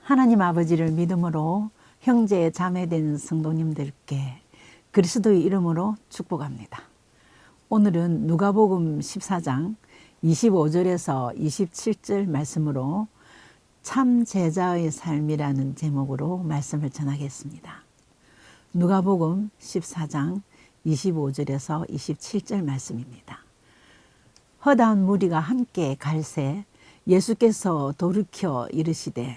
하나님 아버지를 믿음으로 형제 자매된 성도님들께 그리스도의 이름으로 축복합니다. 오늘은 누가복음 14장 25절에서 27절 말씀으로 참 제자의 삶이라는 제목으로 말씀을 전하겠습니다. 누가복음 14장 25절에서 27절 말씀입니다. 허다한 무리가 함께 갈새 예수께서 돌이켜 이르시되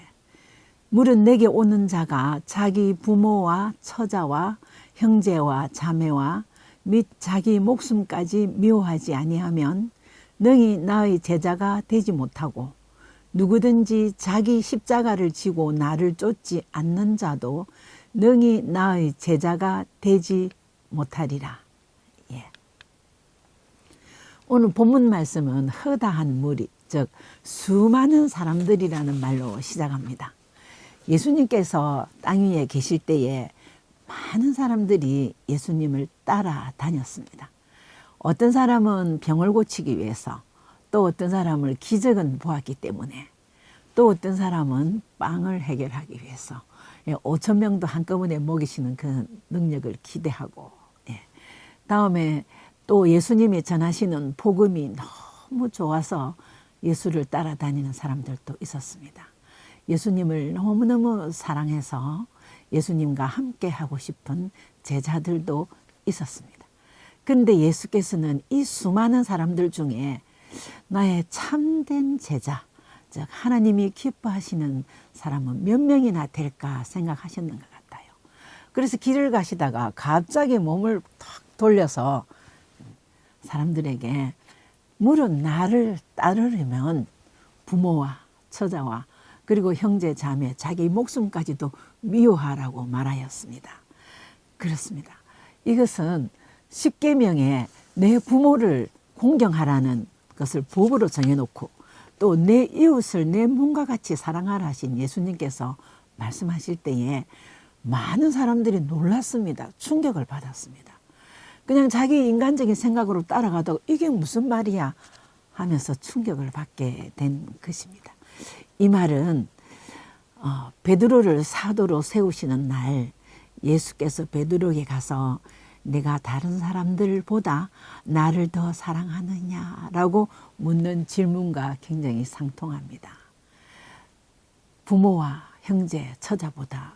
물은 내게 오는 자가 자기 부모와 처자와 형제와 자매와 및 자기 목숨까지 미워하지 아니하면 능히 나의 제자가 되지 못하고 누구든지 자기 십자가를 지고 나를 쫓지 않는 자도 능히 나의 제자가 되지 못하리라. 예. 오늘 본문 말씀은 허다한 무리, 즉 수많은 사람들이라는 말로 시작합니다. 예수님께서 땅 위에 계실 때에 많은 사람들이 예수님을 따라다녔습니다. 어떤 사람은 병을 고치기 위해서, 또 어떤 사람을 기적은 보았기 때문에, 또 어떤 사람은 빵을 해결하기 위해서 5천 명도 한꺼번에 먹이시는 그 능력을 기대하고, 예. 다음에 또 예수님이 전하시는 복음이 너무 좋아서 예수를 따라다니는 사람들도 있었습니다. 예수님을 너무너무 사랑해서 예수님과 함께 하고 싶은 제자들도 있었습니다. 근데 예수께서는 이 수많은 사람들 중에 나의 참된 제자, 즉 하나님이 기뻐하시는 사람은 몇 명이나 될까 생각하셨는 것 같아요. 그래서 길을 가시다가 갑자기 몸을 탁 돌려서 사람들에게 물은 나를 따르려면 부모와 처자와 그리고 형제 자매 자기 목숨까지도 미워하라고 말하였습니다. 그렇습니다. 이것은 십계명에 내 부모를 공경하라는 것을 법으로 정해놓고 또 내 이웃을 내 몸과 같이 사랑하라 하신 예수님께서 말씀하실 때에 많은 사람들이 놀랐습니다. 충격을 받았습니다. 그냥 자기 인간적인 생각으로 따라가다가 이게 무슨 말이야 하면서 충격을 받게 된 것입니다. 이 말은 어, 베드로를 사도로 세우시는 날 예수께서 베드로에게 가서 내가 다른 사람들보다 나를 더 사랑하느냐라고 묻는 질문과 굉장히 상통합니다. 부모와 형제, 처자보다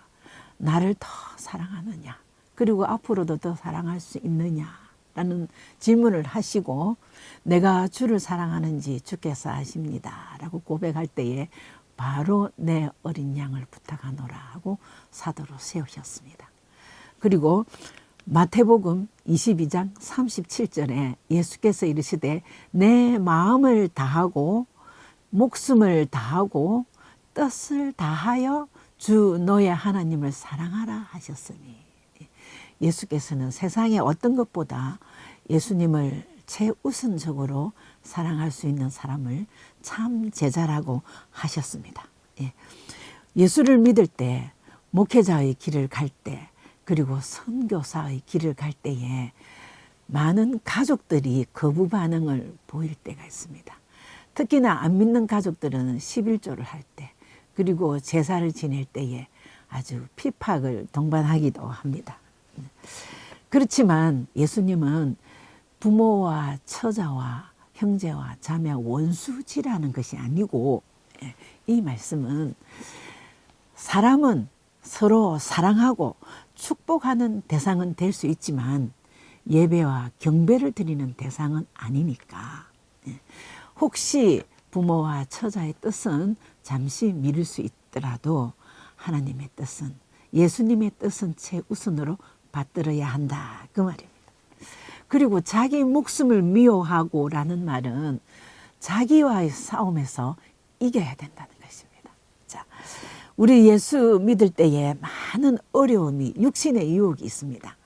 나를 더 사랑하느냐, 그리고 앞으로도 더 사랑할 수 있느냐라는 질문을 하시고 내가 주를 사랑하는지 주께서 아십니다. 라고 고백할 때에 바로 내 어린 양을 부탁하노라 하고 사도로 세우셨습니다. 그리고 마태복음 22장 37절에 예수께서 이르시되 내 마음을 다하고 목숨을 다하고 뜻을 다하여 주 너의 하나님을 사랑하라 하셨으니 예수께서는 세상의 어떤 것보다 예수님을 최우선적으로 사랑할 수 있는 사람을 참 제자라고 하셨습니다. 예. 예수를 믿을 때, 목회자의 길을 갈 때, 그리고 선교사의 길을 갈 때에 많은 가족들이 거부 반응을 보일 때가 있습니다. 특히나 안 믿는 가족들은 11조를 할 때, 그리고 제사를 지낼 때에 아주 피팍을 동반하기도 합니다. 그렇지만 예수님은 부모와 처자와 형제와 자매와 원수지라는 것이 아니고 예, 이 말씀은 사람은 서로 사랑하고 축복하는 대상은 될 수 있지만 예배와 경배를 드리는 대상은 아니니까. 예, 혹시 부모와 처자의 뜻은 잠시 미룰 수 있더라도 하나님의 뜻은 예수님의 뜻은 최우선으로 받들어야 한다. 그 말입니다. 그리고 자기 목숨을 미워하고라는 말은 자기와의 싸움에서 이겨야 된다는 우리 예수 믿을 때에 많은 어려움이 육신의 유혹이 있습니다.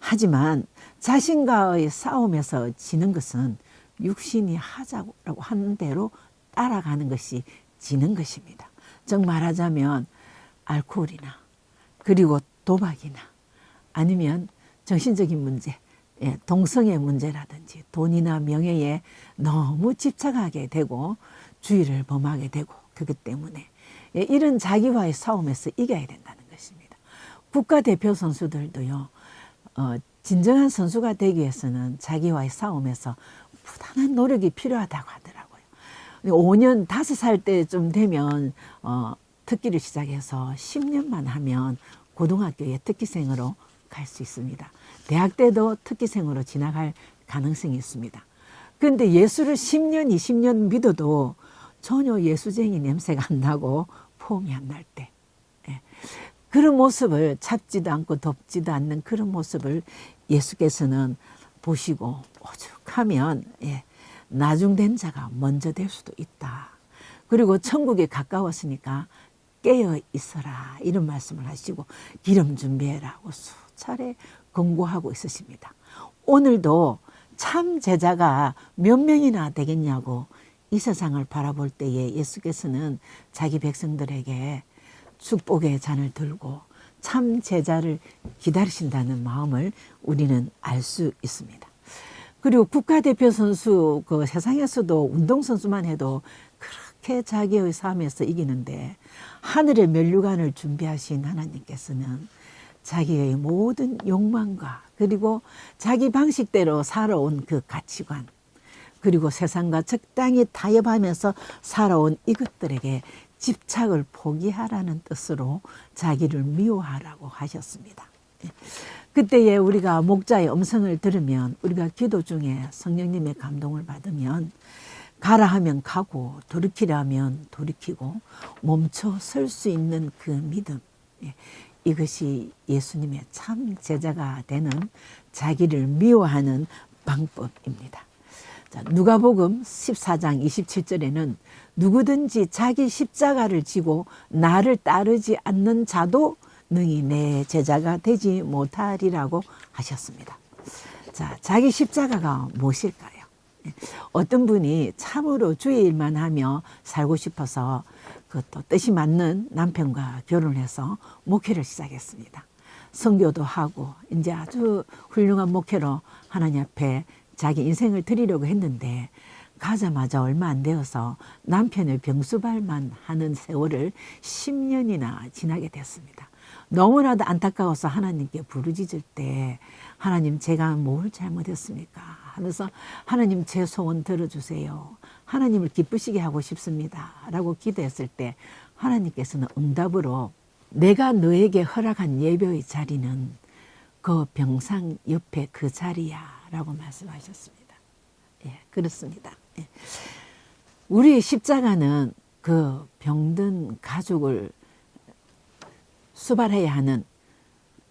하지만 자신과의 싸움에서 지는 것은 육신이 하자고 하는 대로 따라가는 것이 지는 것입니다. 즉 말하자면 알코올이나 그리고 도박이나 아니면 정신적인 문제, 예, 동성애 문제라든지 돈이나 명예에 너무 집착하게 되고 주의를 범하게 되고 그것 때문에 예, 이런 자기와의 싸움에서 이겨야 된다는 것입니다. 국가대표 선수들도요, 어, 진정한 선수가 되기 위해서는 자기와의 싸움에서 부단한 노력이 필요하다고 하더라고요. 5년, 5살 때쯤 되면, 어, 특기를 시작해서 10년만 하면 고등학교에 특기생으로 갈 수 있습니다. 대학 때도 특기생으로 진학할 가능성이 있습니다. 그런데 예수를 10년, 20년 믿어도 전혀 예수쟁이 냄새가 안 나고 폼이 안 날 때. 예. 그런 모습을 잡지도 않고 덮지도 않는 그런 모습을 예수께서는 보시고 오죽하면 예, 나중된 자가 먼저 될 수도 있다. 그리고 천국에 가까웠으니까 깨어 있어라 이런 말씀을 하시고 기름 준비해라고 수차례 권고하고 있으십니다. 오늘도 참 제자가 몇 명이나 되겠냐고 이 세상을 바라볼 때에 예수께서는 자기 백성들에게 축복의 잔을 들고 참 제자를 기다리신다는 마음을 우리는 알 수 있습니다. 그리고 국가대표 선수 그 세상에서도 운동선수만 해도 그렇게 자기의 삶에서 이기는데 하늘의 면류관을 준비하신 하나님께서는 자기의 모든 욕망과 그리고 자기 방식대로 살아온 그 가치관 그리고 세상과 적당히 타협하면서 살아온 이것들에게 집착을 포기하라는 뜻으로 자기를 미워하라고 하셨습니다. 예. 그때에 우리가 목자의 음성을 들으면 우리가 기도 중에 성령님의 감동을 받으면 가라 하면 가고 돌이키라 하면 돌이키고 멈춰 설 수 있는 그 믿음 예. 이것이 예수님의 참 제자가 되는 자기를 미워하는 방법입니다. 자, 누가복음 14장 27절에는 누구든지 자기 십자가를 지고 나를 따르지 않는 자도 능히 내 제자가 되지 못하리라고 하셨습니다. 자, 자기 십자가가 무엇일까요? 어떤 분이 참으로 주의 일만 하며 살고 싶어서 그것도 뜻이 맞는 남편과 결혼해서 목회를 시작했습니다. 성교도 하고 이제 아주 훌륭한 목회로 하나님 앞에 자기 인생을 드리려고 했는데 가자마자 얼마 안 되어서 남편의 병수발만 하는 세월을 10년이나 지나게 됐습니다. 너무나도 안타까워서 하나님께 부르짖을 때 하나님 제가 뭘 잘못했습니까? 하면서 하나님 제 소원 들어주세요. 하나님을 기쁘시게 하고 싶습니다. 라고 기도했을 때 하나님께서는 응답으로 내가 너에게 허락한 예배의 자리는 그 병상 옆에 그 자리야. 라고 말씀하셨습니다. 예, 그렇습니다. 예. 우리 십자가는 그 병든 가족을 수발해야 하는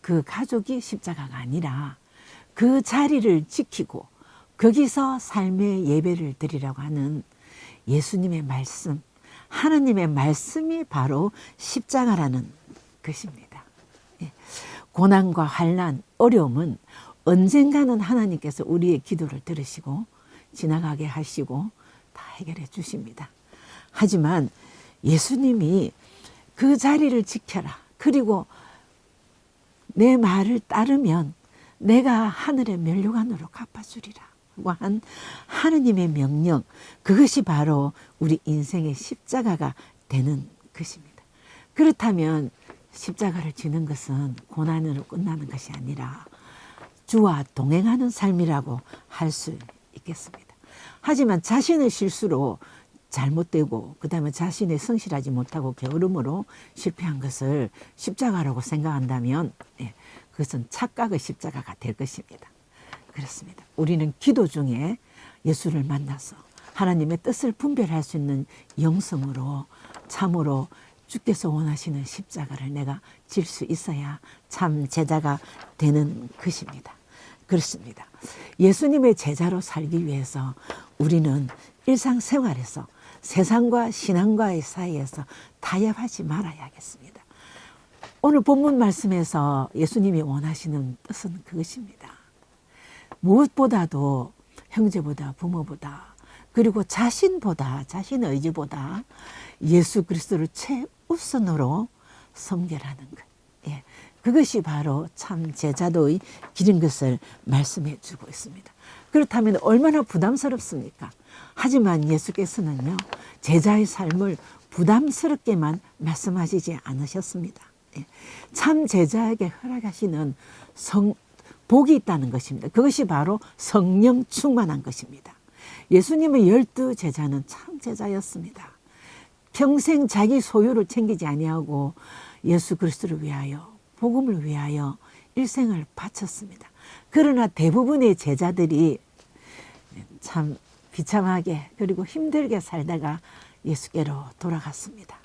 그 가족이 십자가가 아니라 그 자리를 지키고 거기서 삶의 예배를 드리라고 하는 예수님의 말씀, 하나님의 말씀이 바로 십자가라는 것입니다. 예. 고난과 환란, 어려움은 언젠가는 하나님께서 우리의 기도를 들으시고 지나가게 하시고 다 해결해 주십니다. 하지만 예수님이 그 자리를 지켜라. 그리고 내 말을 따르면 내가 하늘의 면류관으로 갚아주리라. 한 하느님의 명령, 그것이 바로 우리 인생의 십자가가 되는 것입니다. 그렇다면 십자가를 지는 것은 고난으로 끝나는 것이 아니라 주와 동행하는 삶이라고 할 수 있겠습니다. 하지만 자신의 실수로 잘못되고 그다음에 자신의 성실하지 못하고 게으름으로 실패한 것을 십자가라고 생각한다면 예, 그것은 착각의 십자가가 될 것입니다. 그렇습니다. 우리는 기도 중에 예수를 만나서 하나님의 뜻을 분별할 수 있는 영성으로 참으로 주께서 원하시는 십자가를 내가 질 수 있어야 참 제자가 되는 것입니다. 그렇습니다. 예수님의 제자로 살기 위해서 우리는 일상생활에서 세상과 신앙과의 사이에서 타협하지 말아야겠습니다. 오늘 본문 말씀에서 예수님이 원하시는 뜻은 그것입니다. 무엇보다도 형제보다 부모보다 그리고 자신보다 자신의 의지보다 예수 그리스도를 최 우선으로 섬겨라는 것. 예. 그것이 바로 참 제자도의 길인 것을 말씀해 주고 있습니다. 그렇다면 얼마나 부담스럽습니까? 하지만 예수께서는요, 제자의 삶을 부담스럽게만 말씀하시지 않으셨습니다. 예. 참 제자에게 허락하시는 성, 복이 있다는 것입니다. 그것이 바로 성령 충만한 것입니다. 예수님의 열두 제자는 참 제자였습니다. 평생 자기 소유를 챙기지 아니하고 예수 그리스도를 위하여 복음을 위하여 일생을 바쳤습니다. 그러나 대부분의 제자들이 참 비참하게 그리고 힘들게 살다가 예수께로 돌아갔습니다.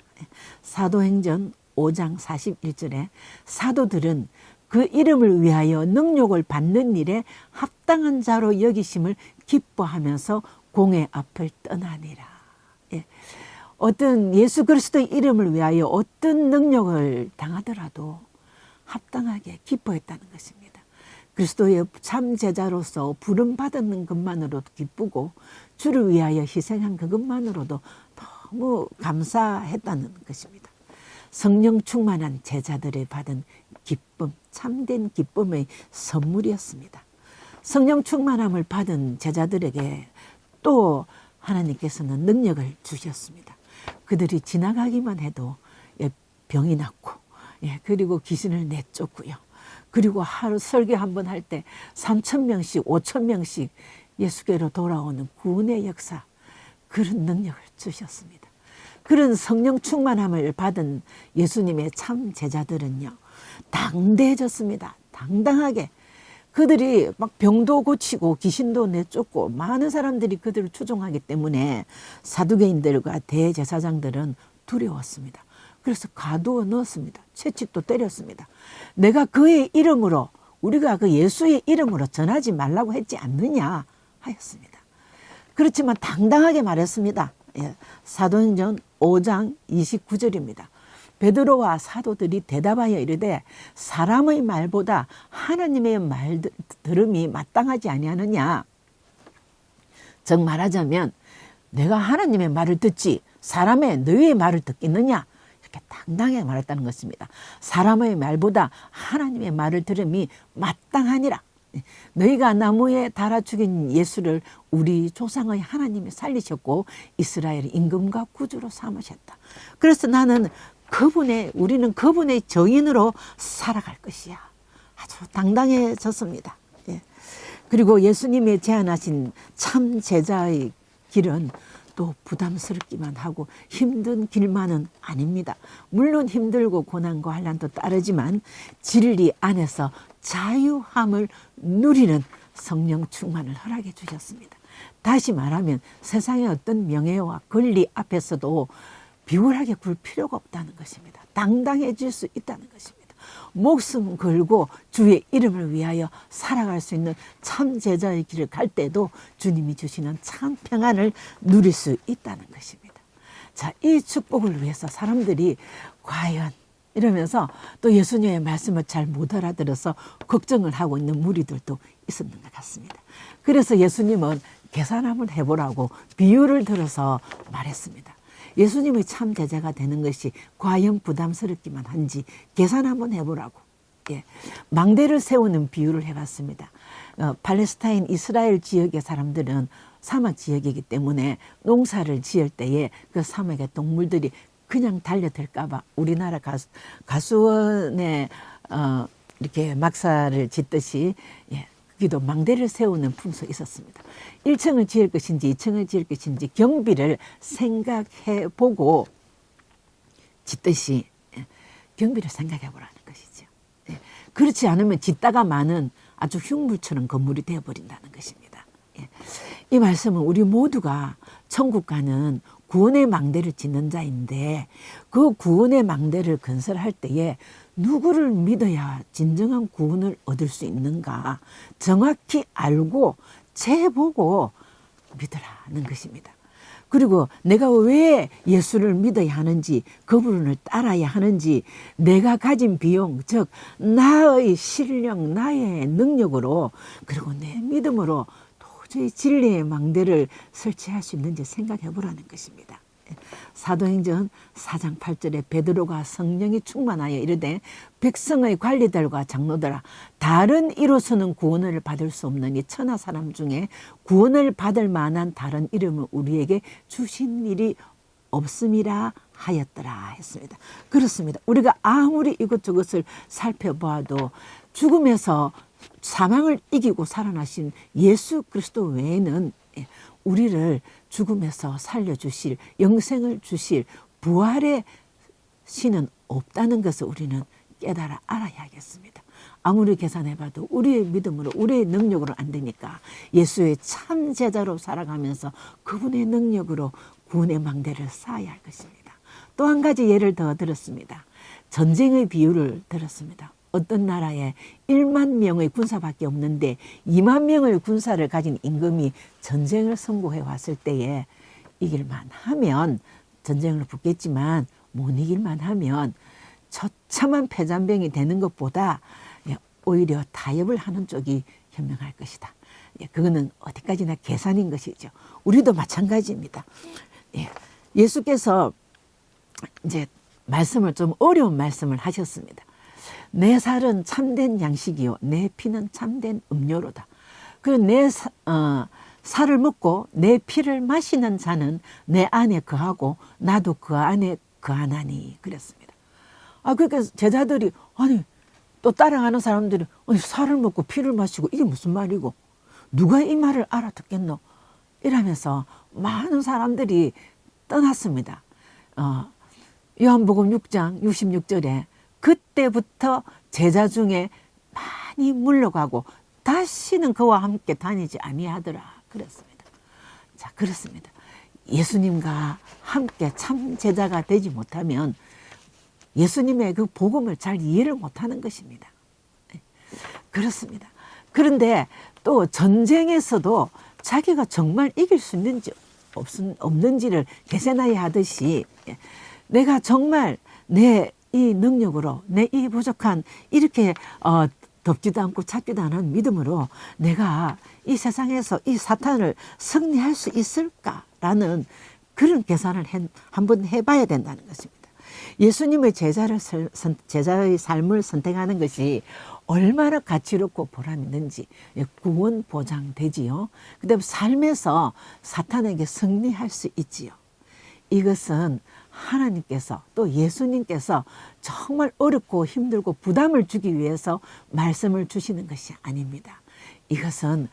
사도행전 5장 41절에 사도들은 그 이름을 위하여 능력을 받는 일에 합당한 자로 여기심을 기뻐하면서 공의 앞을 떠나니라. 예. 어떤 예수 그리스도의 이름을 위하여 어떤 능력을 당하더라도 합당하게 기뻐했다는 것입니다. 그리스도의 참 제자로서 부름 받는 것만으로도 기쁘고 주를 위하여 희생한 그것만으로도 너무 감사했다는 것입니다. 성령 충만한 제자들의 받은 기쁨, 참된 기쁨의 선물이었습니다. 성령 충만함을 받은 제자들에게 또 하나님께서는 능력을 주셨습니다. 그들이 지나가기만 해도 예, 병이 낫고, 예, 그리고 귀신을 내쫓고요. 그리고 하루 설교 한 번 할 때 3천 명씩, 5천 명씩 예수께로 돌아오는 구원의 역사, 그런 능력을 주셨습니다. 그런 성령 충만함을 받은 예수님의 참 제자들은요, 당대해졌습니다. 당당하게. 그들이 막 병도 고치고 귀신도 내쫓고 많은 사람들이 그들을 추종하기 때문에 사두개인들과 대제사장들은 두려웠습니다. 그래서 가두어 넣었습니다. 채찍도 때렸습니다. 내가 그의 이름으로 우리가 그 예수의 이름으로 전하지 말라고 했지 않느냐 하였습니다. 그렇지만 당당하게 말했습니다. 예, 사도행전 5장 29절입니다. 베드로와 사도들이 대답하여 이르되 사람의 말보다 하나님의 말 들음이 마땅하지 아니하느냐. 즉 말하자면 내가 하나님의 말을 듣지 사람의 너희의 말을 듣겠느냐. 이렇게 당당하게 말했다는 것입니다. 사람의 말보다 하나님의 말을 들음이 마땅하니라. 너희가 나무에 달아 죽인 예수를 우리 조상의 하나님이 살리셨고 이스라엘 임금과 구주로 삼으셨다. 그래서 나는 그분의 우리는 그분의 정인으로 살아갈 것이야. 아주 당당해졌습니다. 예. 그리고 예수님의 제안하신 참 제자의 길은 또 부담스럽기만 하고 힘든 길만은 아닙니다. 물론 힘들고 고난과 환란도 따르지만 진리 안에서 자유함을 누리는 성령 충만을 허락해 주셨습니다. 다시 말하면 세상의 어떤 명예와 권리 앞에서도 비굴하게 굴 필요가 없다는 것입니다. 당당해질 수 있다는 것입니다. 목숨 걸고 주의 이름을 위하여 살아갈 수 있는 참 제자의 길을 갈 때도 주님이 주시는 참 평안을 누릴 수 있다는 것입니다. 자, 이 축복을 위해서 사람들이 과연 이러면서 또 예수님의 말씀을 잘 못 알아들어서 걱정을 하고 있는 무리들도 있었는 것 같습니다. 그래서 예수님은 계산 한번 해보라고 비유를 들어서 말했습니다. 예수님의 참 제자가 되는 것이 과연 부담스럽기만 한지 계산 한번 해보라고. 예. 망대를 세우는 비유를 해봤습니다. 어, 팔레스타인 이스라엘 지역의 사람들은 사막 지역이기 때문에 농사를 지을 때에 그 사막의 동물들이 그냥 달려들까봐 우리나라 가수, 가수원에 어, 이렇게 막사를 짓듯이 예, 기도 망대를 세우는 풍속이 있었습니다. 1층을 지을 것인지 2층을 지을 것인지 경비를 생각해 보고 짓듯이 예, 경비를 생각해 보라는 것이죠. 예, 그렇지 않으면 짓다가 많은 아주 흉물처럼 건물이 되어버린다는 것입니다. 예, 이 말씀은 우리 모두가 천국 가는 구원의 망대를 짓는 자인데 그 구원의 망대를 건설할 때에 누구를 믿어야 진정한 구원을 얻을 수 있는가 정확히 알고 재보고 믿으라는 것입니다. 그리고 내가 왜 예수를 믿어야 하는지, 그분을 따라야 하는지, 내가 가진 비용, 즉, 나의 실력, 나의 능력으로, 그리고 내 믿음으로 도저히 진리의 망대를 설치할 수 있는지 생각해 보라는 것입니다. 사도행전 4장 8절에 베드로가 성령이 충만하여 이르되 백성의 관리들과 장로들아 다른 이로서는 구원을 받을 수이 천하 사람 중에 구원을 받을 만한 다른 이름을 우리에게 주신 일이 없음이라 하였더라 했습니다. 그렇습니다. 우리가 아무리 이것저것을 살펴보아도 죽음에서 사망을 이기고 살아나신 예수 그리스도 외에는 예, 우리를 죽음에서 살려주실 영생을 주실 부활의 신은 없다는 것을 우리는 깨달아 알아야겠습니다. 아무리 계산해봐도 우리의 믿음으로 우리의 능력으로 안 되니까 예수의 참 제자로 살아가면서 그분의 능력으로 구원의 망대를 쌓아야 할 것입니다. 또 한 가지 예를 더 들었습니다. 전쟁의 비유를 들었습니다. 어떤 나라에 1만 명의 군사밖에 없는데 2만 명의 군사를 가진 임금이 전쟁을 선고해 왔을 때에 이길만 하면 전쟁을 붙겠지만 못 이길만 하면 처참한 패잔병이 되는 것보다 예, 오히려 타협을 하는 쪽이 현명할 것이다. 예, 그거는 어디까지나 계산인 것이죠. 우리도 마찬가지입니다. 예, 예수께서 이제 말씀을 좀 어려운 말씀을 하셨습니다. 내 살은 참된 양식이요, 내 피는 참된 음료로다. 그내 어, 살을 먹고 내 피를 마시는 자는 내 안에 거하고 나도 그 안에 거하나니 그랬습니다. 아 그러니까 제자들이 아니 또 따라가는 사람들이 아니 살을 먹고 피를 마시고 이게 무슨 말이고 누가 이 말을 알아듣겠노? 이러면서 많은 사람들이 떠났습니다. 어, 요한복음 6장 66절에 그때부터 제자 중에 많이 물러가고 다시는 그와 함께 다니지 아니하더라 그랬습니다. 자 그렇습니다. 예수님과 함께 참 제자가 되지 못하면 예수님의 그 복음을 잘 이해를 못하는 것입니다. 네, 그렇습니다. 그런데 또 전쟁에서도 자기가 정말 이길 수 있는지 없는지를 계산해야 하듯이 내가 정말 내 이 능력으로 내 이 부족한 이렇게 어, 덥지도 않고 찾지도 않은 믿음으로 내가 이 세상에서 이 사탄을 승리할 수 있을까라는 그런 계산을 한번 해봐야 된다는 것입니다. 예수님의 제자를 제자의 삶을 선택하는 것이 얼마나 가치롭고 보람 있는지 구원 보장되지요. 그다음 삶에서 사탄에게 승리할 수 있지요. 이것은 하나님께서 또 예수님께서 정말 어렵고 힘들고 부담을 주기 위해서 말씀을 주시는 것이 아닙니다. 이것은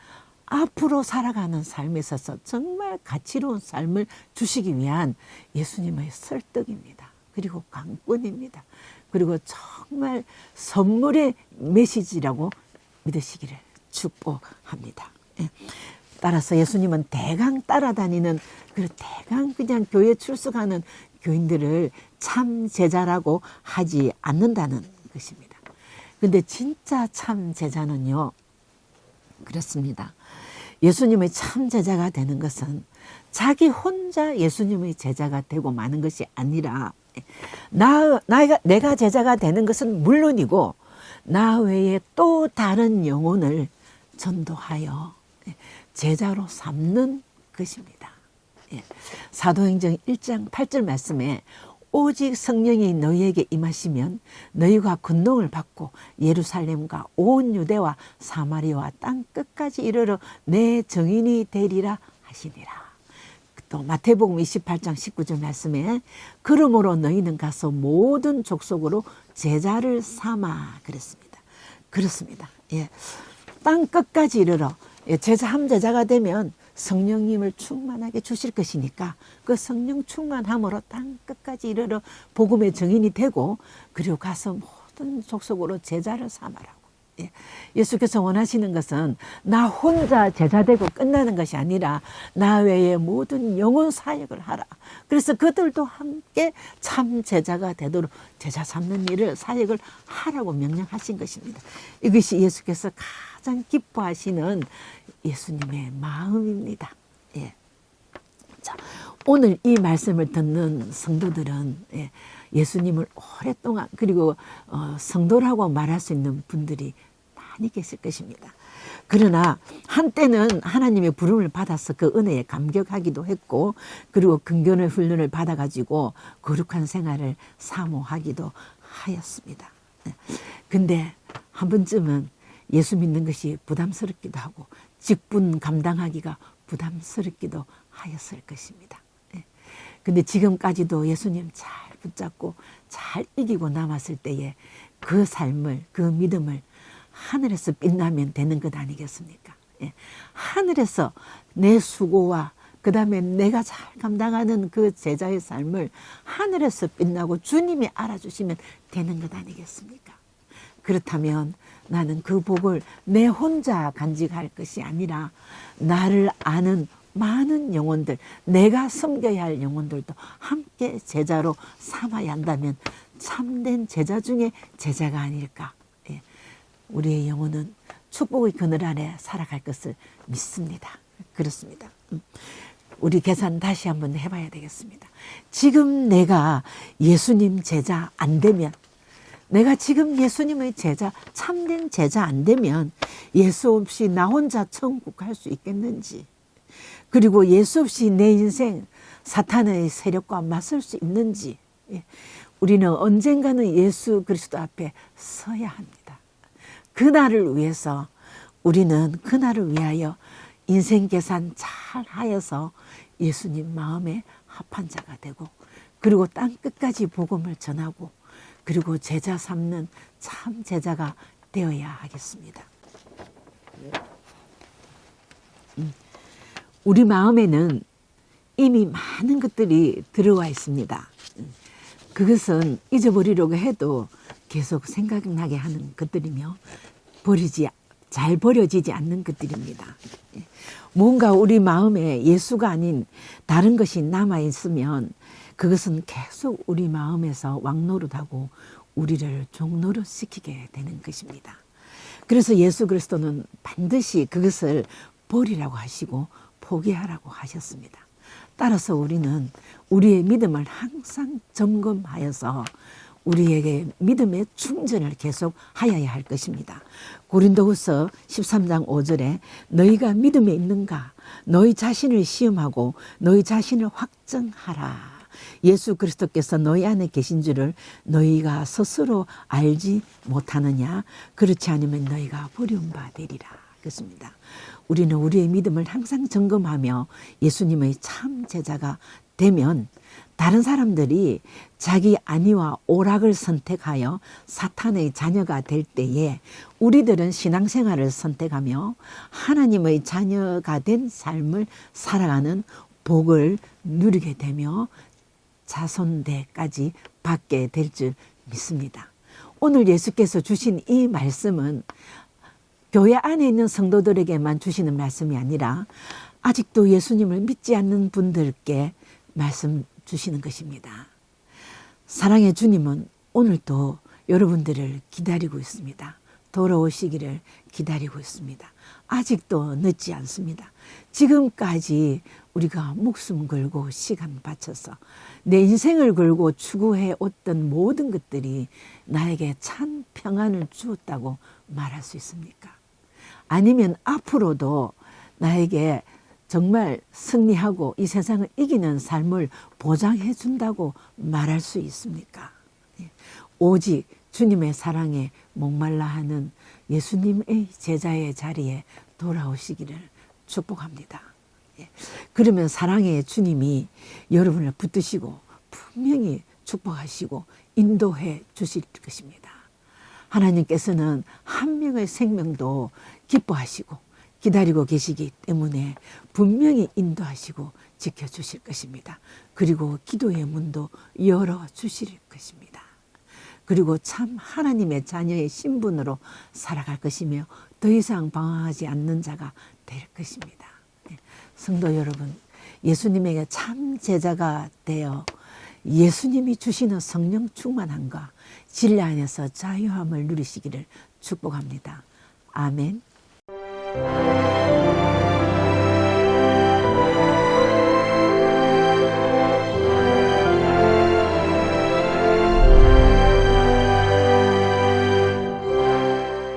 앞으로 살아가는 삶에 있어서 정말 가치로운 삶을 주시기 위한 예수님의 설득입니다. 그리고 강권입니다. 그리고 정말 선물의 메시지라고 믿으시기를 축복합니다. 예. 따라서 예수님은 대강 따라다니는 그 대강 그냥 교회 출석하는 교인들을 참 제자라고 하지 않는다는 것입니다. 근데 진짜 참 제자는요, 그렇습니다. 예수님의 참 제자가 되는 것은 자기 혼자 예수님의 제자가 되고 마는 것이 아니라 나, 나가, 내가 제자가 되는 것은 물론이고 나 외에 또 다른 영혼을 전도하여 제자로 삼는 것입니다. 예. 사도행전 1장 8절 말씀에 오직 성령이 너희에게 임하시면 너희가 군동을 받고 예루살렘과 온 유대와 사마리아와 땅 끝까지 이르러 내 정인이 되리라 하시니라. 또 마태복음 28장 19절 말씀에 그러므로 너희는 가서 모든 족속으로 제자를 삼아 그랬습니다. 그렇습니다. 예. 땅 끝까지 이르러 예, 제자 한 제자가 되면 성령님을 충만하게 주실 것이니까 그 성령 충만함으로 땅 끝까지 이르러 복음의 증인이 되고 그리고 가서 모든 족속으로 제자를 삼아라고. 예. 예수께서 원하시는 것은 나 혼자 제자 되고 끝나는 것이 아니라 나 외에 모든 영혼 사역을 하라. 그래서 그들도 함께 참 제자가 되도록 제자 삼는 일을 사역을 하라고 명령하신 것입니다. 이것이 예수께서 가장 기뻐하시는 예수님의 마음입니다. 예. 자, 오늘 이 말씀을 듣는 성도들은 예, 예수님을 오랫동안 그리고 어, 성도라고 말할 수 있는 분들이 많이 계실 것입니다. 그러나 한때는 하나님의 부름을 받아서 그 은혜에 감격하기도 했고 그리고 근견의 훈련을 받아가지고 거룩한 생활을 사모하기도 하였습니다. 네. 근데 한 번쯤은 예수 믿는 것이 부담스럽기도 하고 직분 감당하기가 부담스럽기도 하였을 것입니다. 예. 근데 지금까지도 예수님 잘 붙잡고 잘 이기고 남았을 때에 그 삶을, 그 믿음을 하늘에서 빛나면 되는 것 아니겠습니까? 예. 하늘에서 내 수고와 그 다음에 내가 잘 감당하는 그 제자의 삶을 하늘에서 빛나고 주님이 알아주시면 되는 것 아니겠습니까? 그렇다면 나는 그 복을 내 혼자 간직할 것이 아니라 나를 아는 많은 영혼들, 내가 섬겨야 할 영혼들도 함께 제자로 삼아야 한다면 참된 제자 중에 제자가 아닐까. 예. 우리의 영혼은 축복의 그늘 아래 살아갈 것을 믿습니다. 그렇습니다. 음. 우리 계산 다시 한번 해봐야 되겠습니다. 지금 내가 예수님 제자 안 되면 내가 지금 예수님의 제자, 참된 제자 안 되면 예수 없이 나 혼자 천국 갈 수 있겠는지, 그리고 예수 없이 내 인생 사탄의 세력과 맞설 수 있는지, 예. 우리는 언젠가는 예수 그리스도 앞에 서야 합니다. 그날을 위해서 우리는 그날을 위하여 인생 계산 잘 하여서 예수님 마음에 합한 자가 되고, 그리고 땅 끝까지 복음을 전하고, 그리고 제자 삼는 참 제자가 되어야 하겠습니다. 음, 우리 마음에는 이미 많은 것들이 들어와 있습니다. 음, 그것은 잊어버리려고 해도 계속 생각나게 하는 것들이며 버리지 잘 버려지지 않는 것들입니다. 예, 뭔가 우리 마음에 예수가 아닌 다른 것이 남아 있으면 그것은 계속 우리 마음에서 왕노릇하고 우리를 종노릇 시키게 되는 것입니다. 그래서 예수 그리스도는 반드시 그것을 버리라고 하시고 포기하라고 하셨습니다. 따라서 우리는 우리의 믿음을 항상 점검하여서 우리에게 믿음의 충전을 계속 하여야 할 것입니다. 고린도후서 13장 5절에 너희가 믿음에 있는가 너희 자신을 시험하고 너희 자신을 확정하라. 예수 그리스도께서 너희 안에 계신 줄을 너희가 스스로 알지 못하느냐 그렇지 않으면 너희가 버림바 되리라 그렇습니다. 우리는 우리의 믿음을 항상 점검하며 예수님의 참 제자가 되면 다른 사람들이 자기 안위와 오락을 선택하여 사탄의 자녀가 될 때에 우리들은 신앙생활을 선택하며 하나님의 자녀가 된 삶을 살아가는 복을 누리게 되며 자손대까지 받게 될 줄 믿습니다. 오늘 예수께서 주신 이 말씀은 교회 안에 있는 성도들에게만 주시는 말씀이 아니라 아직도 예수님을 믿지 않는 분들께 말씀 주시는 것입니다. 사랑의 주님은 오늘도 여러분들을 기다리고 있습니다. 돌아오시기를 기다리고 있습니다. 아직도 늦지 않습니다. 지금까지 우리가 목숨 걸고 시간 바쳐서 내 인생을 걸고 추구해 왔던 모든 것들이 나에게 참 평안을 주었다고 말할 수 있습니까? 아니면 앞으로도 나에게 정말 승리하고 이 세상을 이기는 삶을 보장해 준다고 말할 수 있습니까? 예. 오직 주님의 사랑에 목말라 하는 예수님의 제자의 자리에 돌아오시기를 축복합니다. 예. 그러면 사랑의 주님이 여러분을 붙드시고 분명히 축복하시고 인도해 주실 것입니다. 하나님께서는 한 명의 생명도 기뻐하시고 기다리고 계시기 때문에 분명히 인도하시고 지켜주실 것입니다. 그리고 기도의 문도 열어주실 것입니다. 그리고 참 하나님의 자녀의 신분으로 살아갈 것이며 더 이상 방황하지 않는 자가 될 것입니다. 네. 성도 여러분, 예수님에게 참 제자가 되어 예수님이 주시는 성령 충만함과 진리 안에서 자유함을 누리시기를 축복합니다. 아멘.